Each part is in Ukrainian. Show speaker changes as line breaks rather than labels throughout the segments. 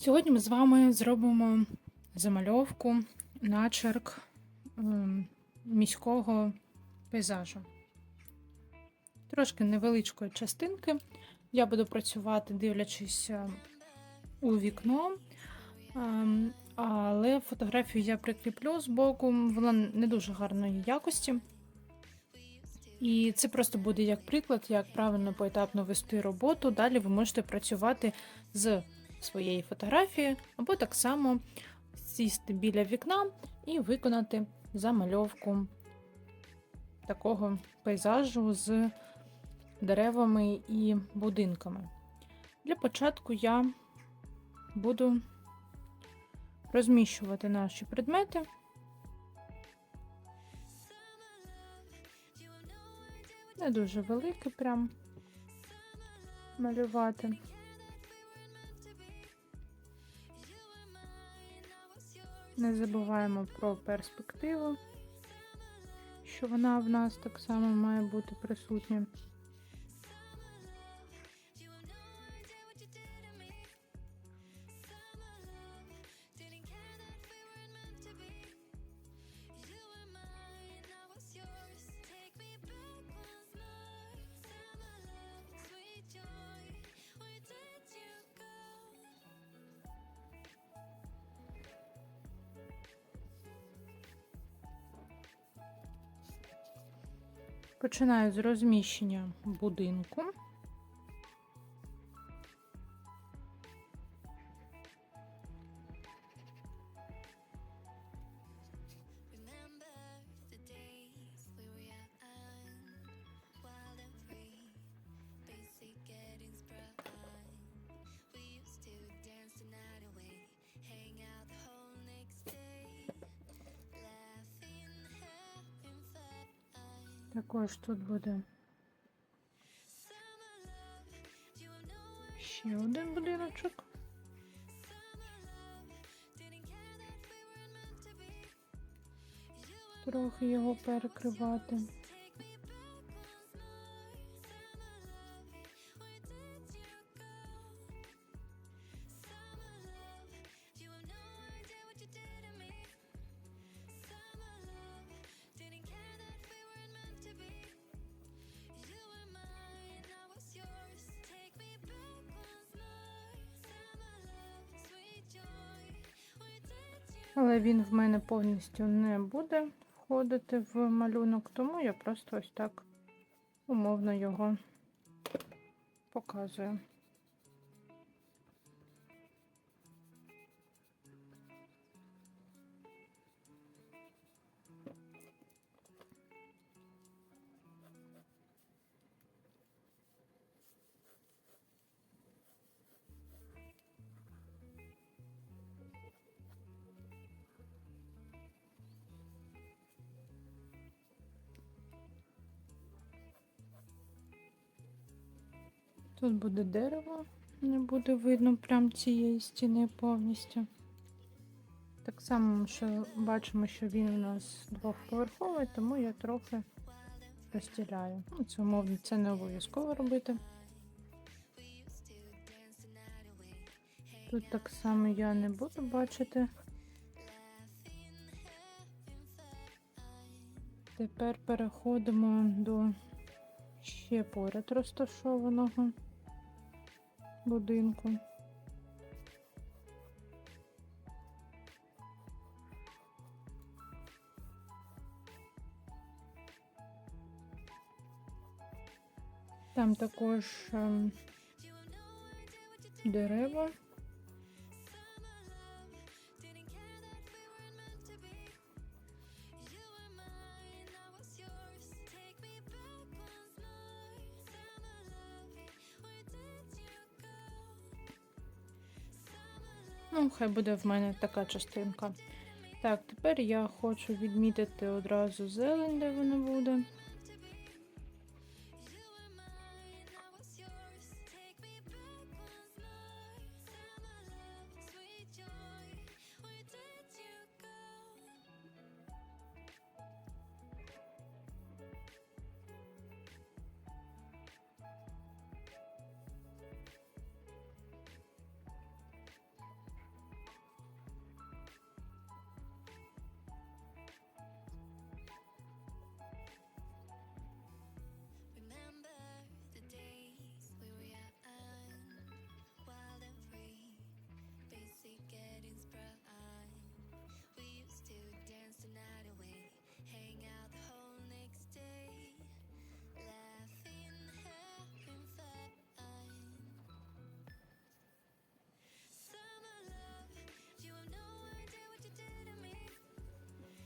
Сьогодні ми з вами зробимо замальовку начерк ем, міського пейзажу. Трошки невеличкої частинки. Я буду працювати, дивлячись е, у вікно, ем, але фотографію я прикріплю з боку, вона не дуже гарної якості. І це просто буде як приклад, як правильно поетапно вести роботу. Далі ви можете працювати з своєї фотографії, або так само сісти біля вікна і виконати замальовку такого пейзажу з деревами і будинками. Для початку я буду розміщувати наші предмети. Не дуже велике прям малювати. Не забуваємо про перспективу, що вона в нас так само має бути присутня. Починаю з розміщення будинку. Також тут буде ще один будиночок. Трохи його перекривати. Але він в мене повністю не буде входити в малюнок, тому я просто ось так умовно його показую. Тут буде дерево, не буде видно прям цієї стіни повністю. Так само, що бачимо, що він у нас двохповерховий, тому я трохи розділяю. Ну, Це умовно, це не обов'язково робити. Тут так само я не буду бачити. Тепер переходимо до ще поряд розташованого будинку. Там також ем, дерева. Ну, хай буде в мене така частинка. Так, тепер я хочу відмітити одразу зелень, де вона буде.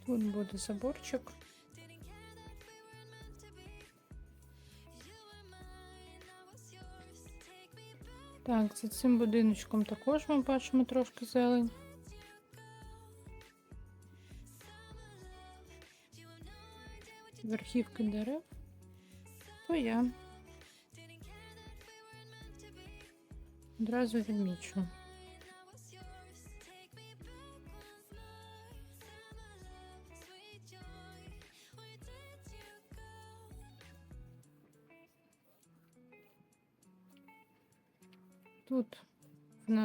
Тут буде заборчик. Так, за цим будиночком також ми бачимо трошки зелень. Верхівки дерев. То я одразу відмічу.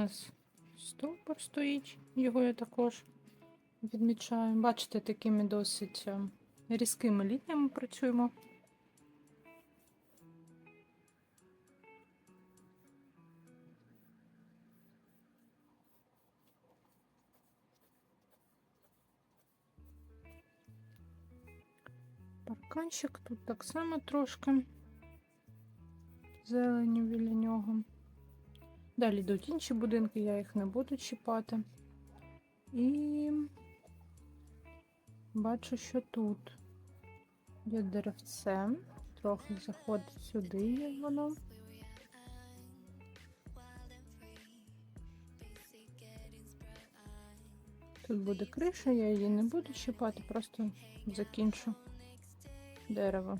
Нас стовпор стоїть, його я також відмічаю. Бачите, такими досить е, різкими лініями працюємо. Парканчик тут так само трошки зелені біля нього. Далі йдуть інші будинки, я їх не буду чіпати. І бачу, що тут є деревце. Трохи заходить сюди є воно. Тут буде криша, я її не буду чіпати, просто закінчу дерево.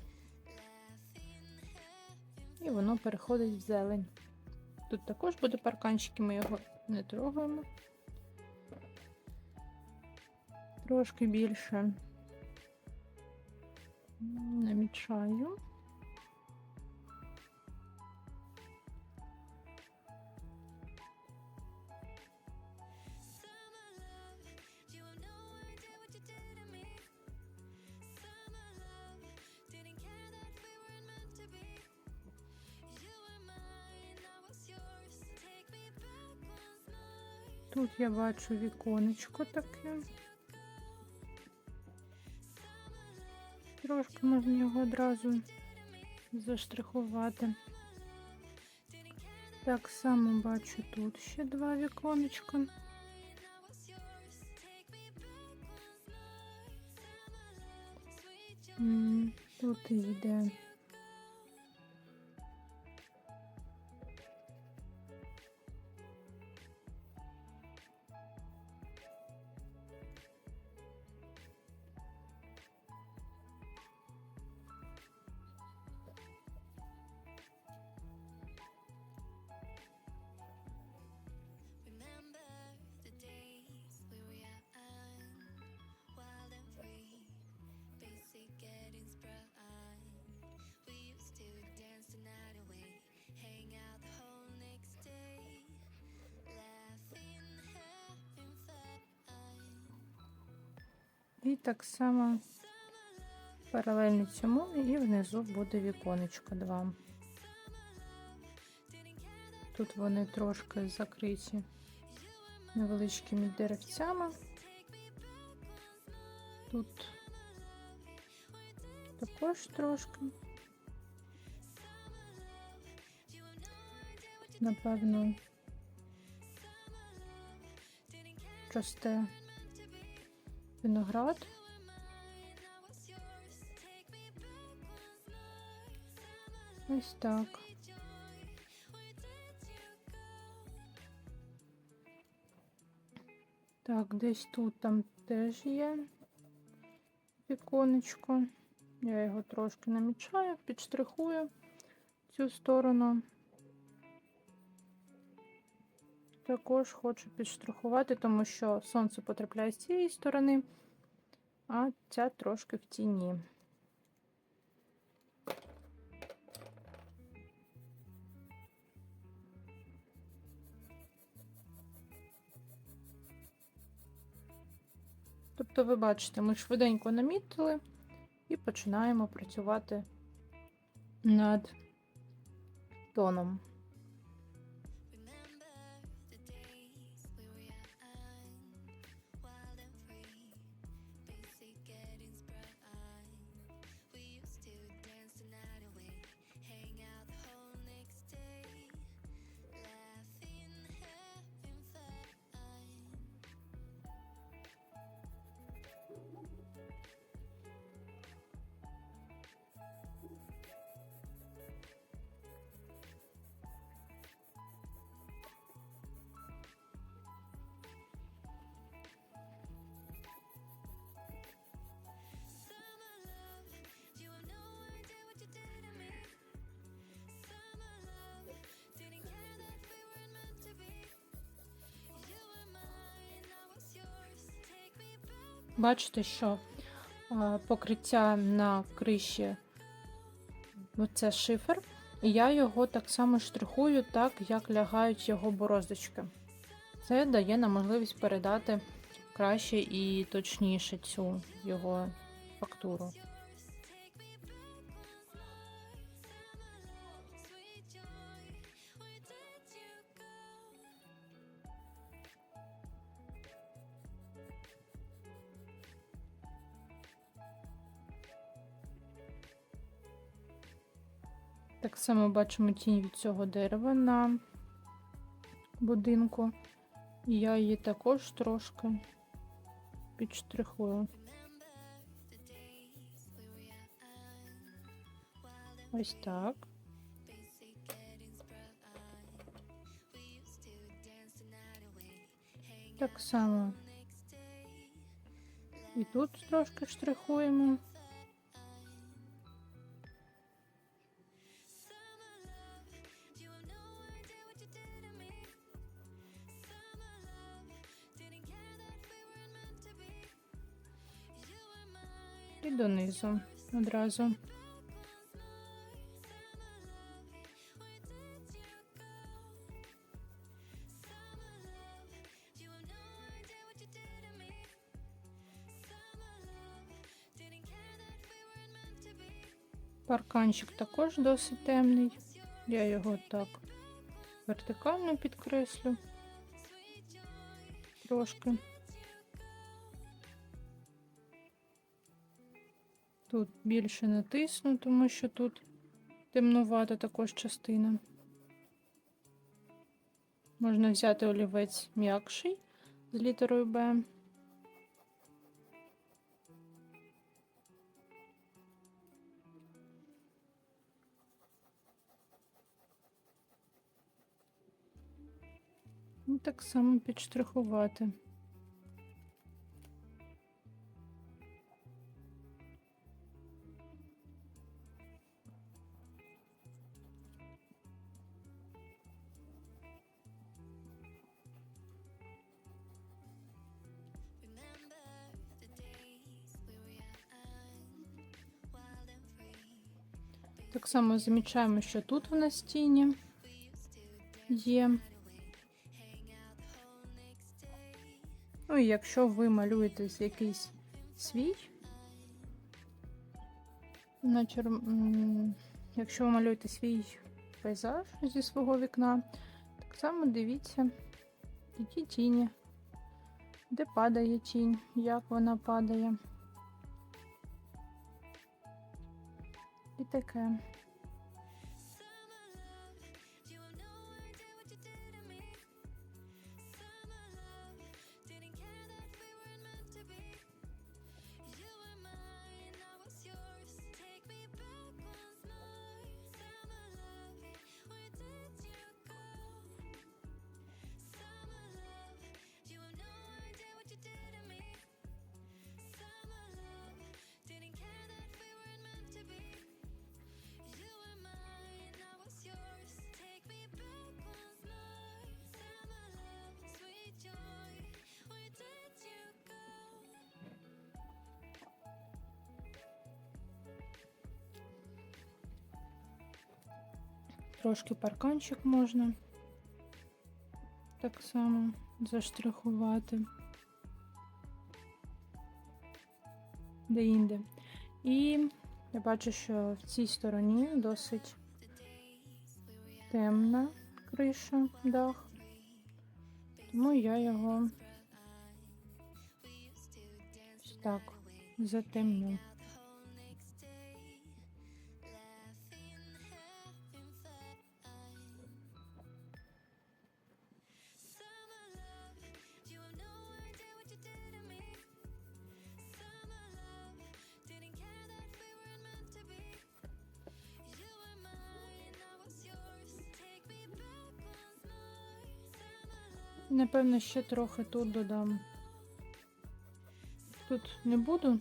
І воно переходить в зелень. Тут також буде парканчики, ми його не трогаємо. Трошки більше намічаю. Я бачу віконечко таке. Трошки можна його одразу заштрихувати. Так само бачу тут ще два віконечка. Тут йде. І так само паралельно цьому і внизу буде віконечко два. Тут вони трошки закриті невеличкими деревцями. Тут також трошки. Напевно, росте виноград. Ось так. Так, десь тут там теж є віконечко. Я його трошки намічаю, підштрихую цю сторону. Також хочу підштрихувати, тому що сонце потрапляє з цієї сторони, а ця трошки в тіні. Тобто, ви бачите, ми швиденько намітили і починаємо працювати над тоном. Бачите, що покриття на криші це шифер, і я його так само штрихую, так як лягають його бороздочки. Це дає нам можливість передати краще і точніше цю його фактуру. Само бачимо тінь від цього дерева на будинку. І я її також трошки підштрихую. Ось так. Так само. І тут трошки штрихуємо. Донизу одразу. Парканчик також досить темний. Я його так вертикально підкреслю трошки. Тут більше натисну, тому що тут темнувата також частина. Можна взяти олівець м'якший з літерою Б. І так само підштрихувати. Само замічаємо, що тут в нас тіні є. Ну і якщо ви малюєте якийсь свій, наче, м, якщо ви малюєте свій пейзаж зі свого вікна, так само дивіться, які тіні, де падає тінь, як вона падає. І таке. Трошки парканчик можна так само заштрихувати. Де-інде. І я бачу, що в цій стороні досить темна криша, дах, тому я його так затемню. Напевно, ще трохи тут додам. Тут не буду.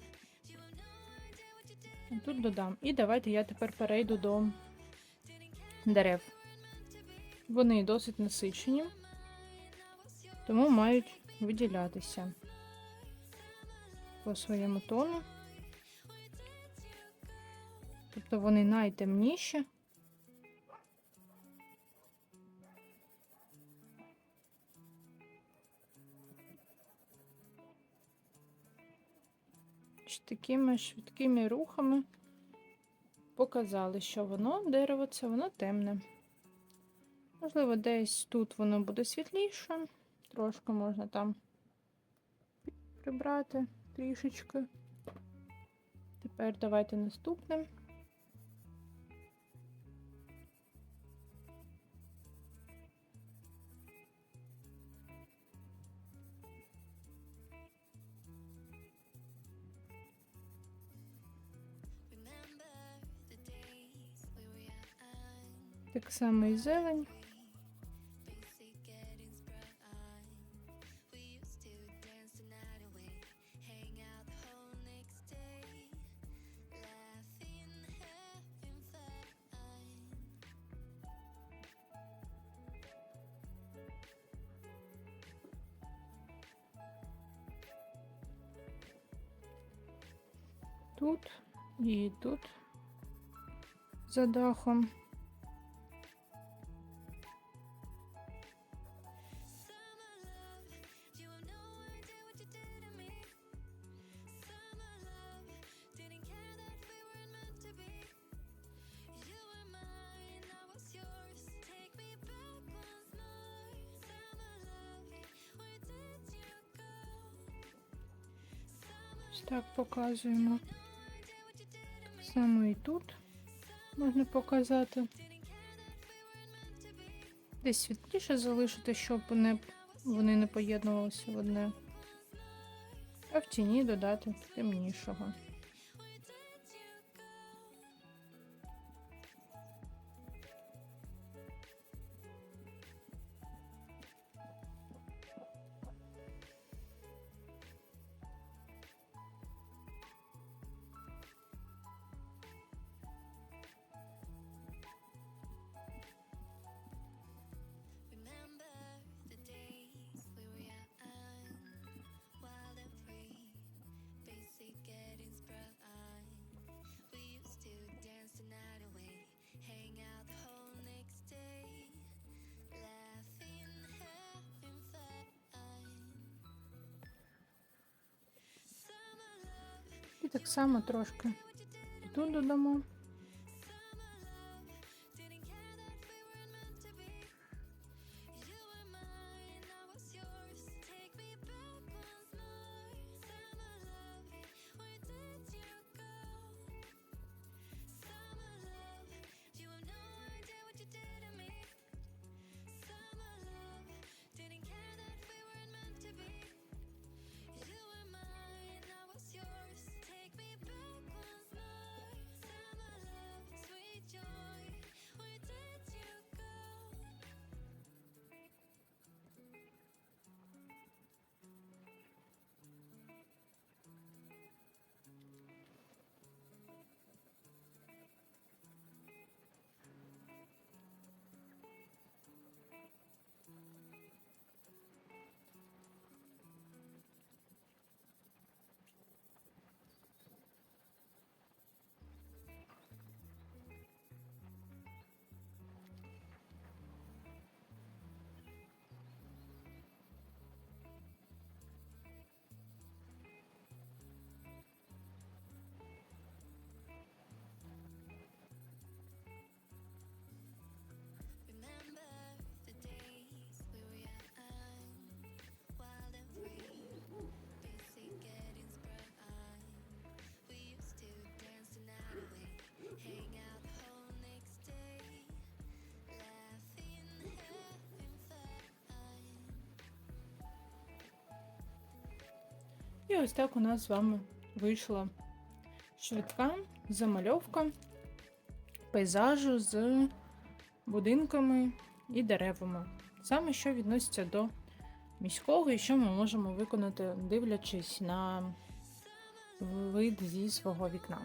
Тут додам. І давайте я тепер перейду до дерев. Вони досить насичені, тому мають виділятися по своєму тону. Тобто вони найтемніші. Хоч такими швидкими рухами показали, що воно дерево це воно темне. Можливо, десь тут воно буде світліше, трошки можна там прибрати трішечки. Тепер давайте наступним. само і зелень. Тут и тут за дахом. Ось так показуємо. Так само і тут можна показати. Десь світліше залишити, щоб не, вони не поєднувалися в одне. А в тіні додати темнішого. Так само трошки тут додамо. І ось так у нас з вами вийшла швидка замальовка пейзажу з будинками і деревами. Саме що відноситься до міського і що ми можемо виконати, дивлячись на вид зі свого вікна.